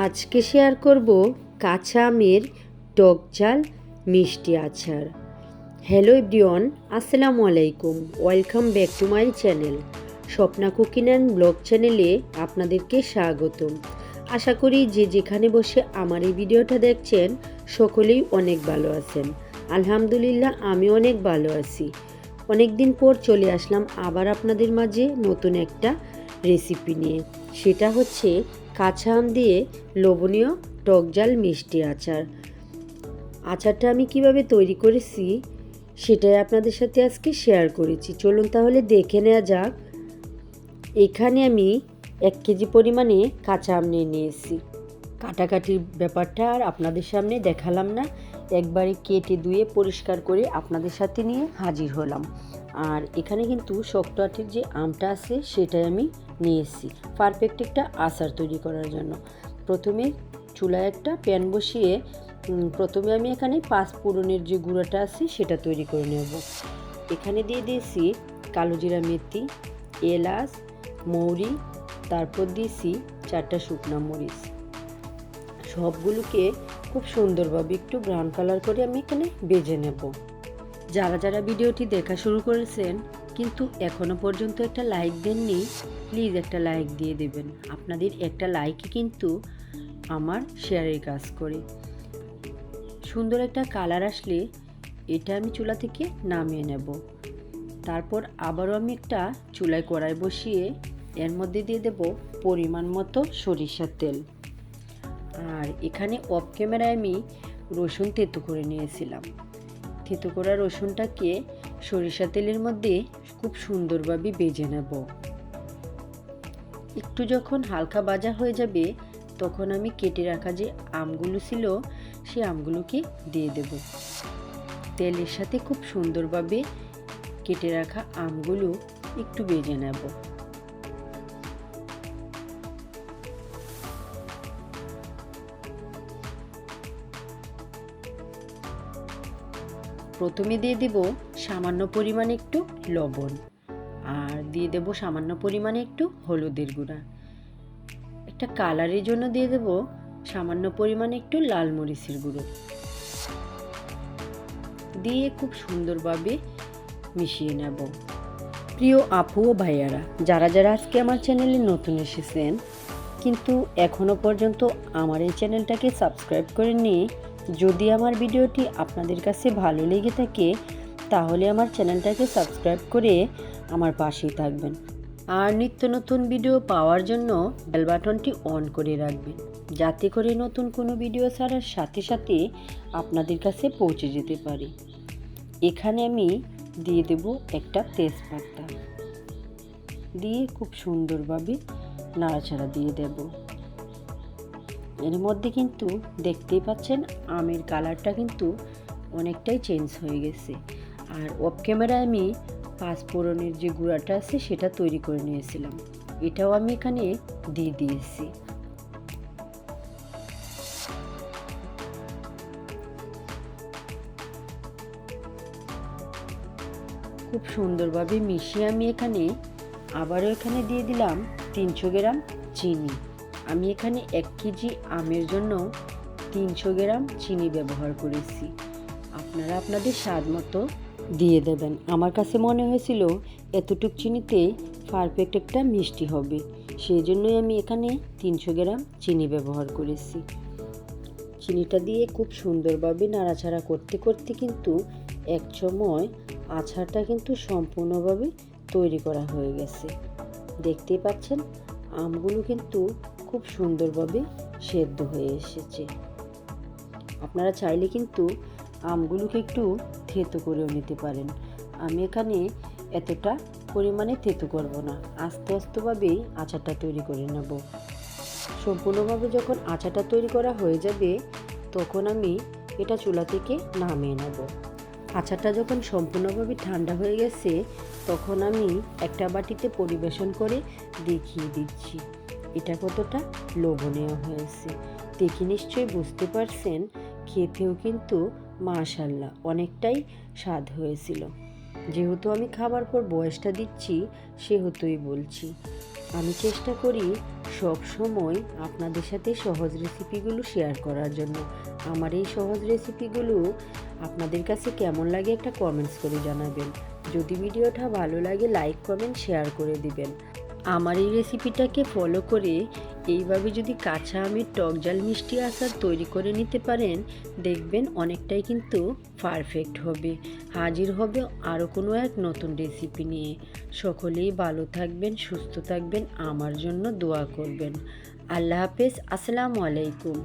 আজকে শেয়ার করব কাঁচা আমের টক ঝাল, মিষ্টি আচার। হ্যালো এভরিওয়ান, আসসালামু আলাইকুম। Welcome back to my channel. Swapna cooking and blog চ্যানেলে আপনাদেরকে স্বাগতম। আশা করি যে যেখানে বসে আমার এই ভিডিওটা দেখছেন, সকলেই অনেক ভালো আছেন। আলহামদুলিল্লাহ, আমি অনেক ভালো আছি। অনেক দিন পর চলে আসলাম আবার আপনাদের মাঝে নতুন একটা রেসিপি নিয়ে। সেটা হচ্ছে কাঁচা আম দিয়ে লোভনীয় টকজাল মিষ্টি আচার। আচারটা আমি কীভাবে তৈরি করেছি সেটাই আপনাদের সাথে আজকে শেয়ার করেছি। চলুন তাহলে দেখে নেওয়া যাক। এখানে আমি এক কেজি পরিমাণে কাঁচা আম নিয়ে নিয়েছি। কাটাকাটির ব্যাপারটা আর আপনাদের সামনে দেখালাম না। একবারে কেটে ধুয়ে পরিষ্কার করে আপনাদের সাথে নিয়ে হাজির হলাম। আর এখানে কিন্তু শক্ত আটির যে আমটা আছে, সেটাই আমি নিয়েছি পারফেক্ট একটা আচার তৈরি করার জন্য। প্রথমে চুলায় একটা প্যান বসিয়ে প্রথমে আমি এখানে পাঁচ ফোড়নের যে গুঁড়োটা আছে, সেটা তৈরি করে নেব। এখানে দিয়ে দিয়েছি কালো জিরা মেথি, এলাচ, মৌরি, তারপর দিয়েছি চারটা শুকনা মরিচ। সবগুলোকে খুব সুন্দরভাবে একটু ব্রাউন কালার করে আমি এখানে বেজে নেব। যারা যারা ভিডিওটি দেখা শুরু করেছেন, কিন্তু এখনও পর্যন্ত একটা লাইক দেননি প্লিজ একটা লাইক দিয়ে দেবেন। আপনাদের একটা লাইকই কিন্তু আমার শেয়ারের কাজ করে। সুন্দর একটা কালার আসলে এটা আমি চুলা থেকে নামিয়ে নেব। তারপর আবারও আমি একটা চুলায় কড়াই বসিয়ে এর মধ্যে দিয়ে দেব পরিমাণ মতো সরিষার তেল। আর এখানে অফ ক্যামেরায় আমি রসুন তেতো করে নিয়েছিলাম। থেতো করা রসুনটাকে সরিষা তেলের মধ্যে খুব সুন্দরভাবে বেজে নেব। একটু যখন হালকা ভাজা হয়ে যাবে, তখন আমি কেটে রাখা যে আমগুলো ছিল সেই আমগুলোকে দিয়ে দেব। তেলের সাথে খুব সুন্দরভাবে কেটে রাখা আমগুলো একটু বেজে নেব। প্রথমে দিয়ে দেব সামান্য পরিমাণে একটু লবণ। আর দিয়ে দেব সামান্য পরিমাণে একটু হলুদের গুঁড়া। একটা কালারের জন্য দিয়ে দেব সামান্য পরিমাণে একটু লাল মরিচের গুঁড়ো। দিয়ে খুব সুন্দরভাবে মিশিয়ে নেব। প্রিয় আপু ও ভাইয়ারা, যারা যারা আজকে আমার চ্যানেলে নতুন এসেছেন, কিন্তু এখনও পর্যন্ত আমার এই চ্যানেলটাকে সাবস্ক্রাইব করেননি যদি আমার ভিডিওটি আপনাদের কাছে ভালো লেগে থাকে, তাহলে আমার চ্যানেলটাকে সাবস্ক্রাইব করে আমার পাশেই থাকবেন। আর নিত্য নতুন ভিডিও পাওয়ার জন্য বেল বাটনটি অন করে রাখবেন, যাতে করে নতুন কোনো ভিডিও ছাড়ার সাথে সাথে আপনাদের কাছে পৌঁছে যেতে পারে। এখানে আমি দিয়ে দেব একটা তেজপাতা। দিয়ে খুব সুন্দরভাবে নাড়াচাড়া দিয়ে দেব। এর মধ্যে কিন্তু দেখতেই পাচ্ছেন আমের কালারটা কিন্তু অনেকটাই চেঞ্জ হয়ে গেছে। আর অফ ক্যামেরায় আমি পাঁচফোড়নের যে গুঁড়াটা আছে সেটা তৈরি করে নিয়েছিলাম। এটাও আমি এখানে দিয়ে দিয়েছি। খুব সুন্দরভাবে মিশিয়ে আমি এখানে আবারও এখানে দিয়ে দিলাম তিনশো গ্রাম চিনি। আমি এখানে এক কেজি আমের জন্য তিনশো গ্রাম চিনি ব্যবহার করেছি। আপনারা আপনাদের স্বাদ মতো দিয়ে দেবেন। আমার কাছে মনে হয়েছিল এতটুক চিনিতে পারফেক্ট একটা মিষ্টি হবে। সেই জন্যই আমি এখানে তিনশো গ্রাম চিনি ব্যবহার করেছি। চিনিটা দিয়ে খুব সুন্দরভাবে নাড়াচাড়া করতে করতে কিন্তু এক সময় আচারটা কিন্তু সম্পূর্ণভাবে তৈরি করা হয়ে গেছে। দেখতেই পাচ্ছেন, আমগুলো কিন্তু খুব সুন্দরভাবে সেদ্ধ হয়ে এসেছে। আপনারা চাইলে কিন্তু আমগুলোকে একটু থেতো করেও নিতে পারেন। আমি এখানে এতটা পরিমাণে থেতো করব না। আস্তে আস্তেভাবেই আচারটা তৈরি করে নেব। সম্পূর্ণভাবে যখন আচারটা তৈরি করা হয়ে যাবে, তখন আমি এটা চুলা থেকে নামিয়ে নেব। আচারটা যখন সম্পূর্ণভাবে ঠান্ডা হয়ে গেছে, তখন আমি একটা বাটিতে পরিবেশন করে দেখিয়ে দিচ্ছি। এটা কতটা লোভনীয় হয়েছে? দেখে নিশ্চয়ই বুঝতে পারছেন, খেতেও কিন্তু মাশাল্লাহ অনেকটাই স্বাদ হয়েছিল। যেহেতু আমি খাবার পর বয়সটা দিচ্ছি, সেহেতুই বলছি। আমি চেষ্টা করি সব সময় আপনাদের সাথে সহজ রেসিপিগুলো শেয়ার করার জন্য। আমার এই সহজ রেসিপিগুলো আপনাদের কাছে কেমন লাগে একটা কমেন্টস করে জানাবেন। যদি ভিডিওটা ভালো লাগে লাইক কমেন্ট শেয়ার করে দিবেন। আমার এই রেসিপিটাকে ফলো করে এইভাবে যদি কাঁচা আমের টক জাল মিষ্টি আচার তৈরি করে নিতে পারেন, দেখবেন অনেকটাই কিন্তু পারফেক্ট হবে। হাজির হবে আরও কোনো এক নতুন রেসিপি নিয়ে। সকলেই ভালো থাকবেন, সুস্থ থাকবেন, আমার জন্য দোয়া করবেন। আল্লাহ হাফেজ, আসসালামু আলাইকুম।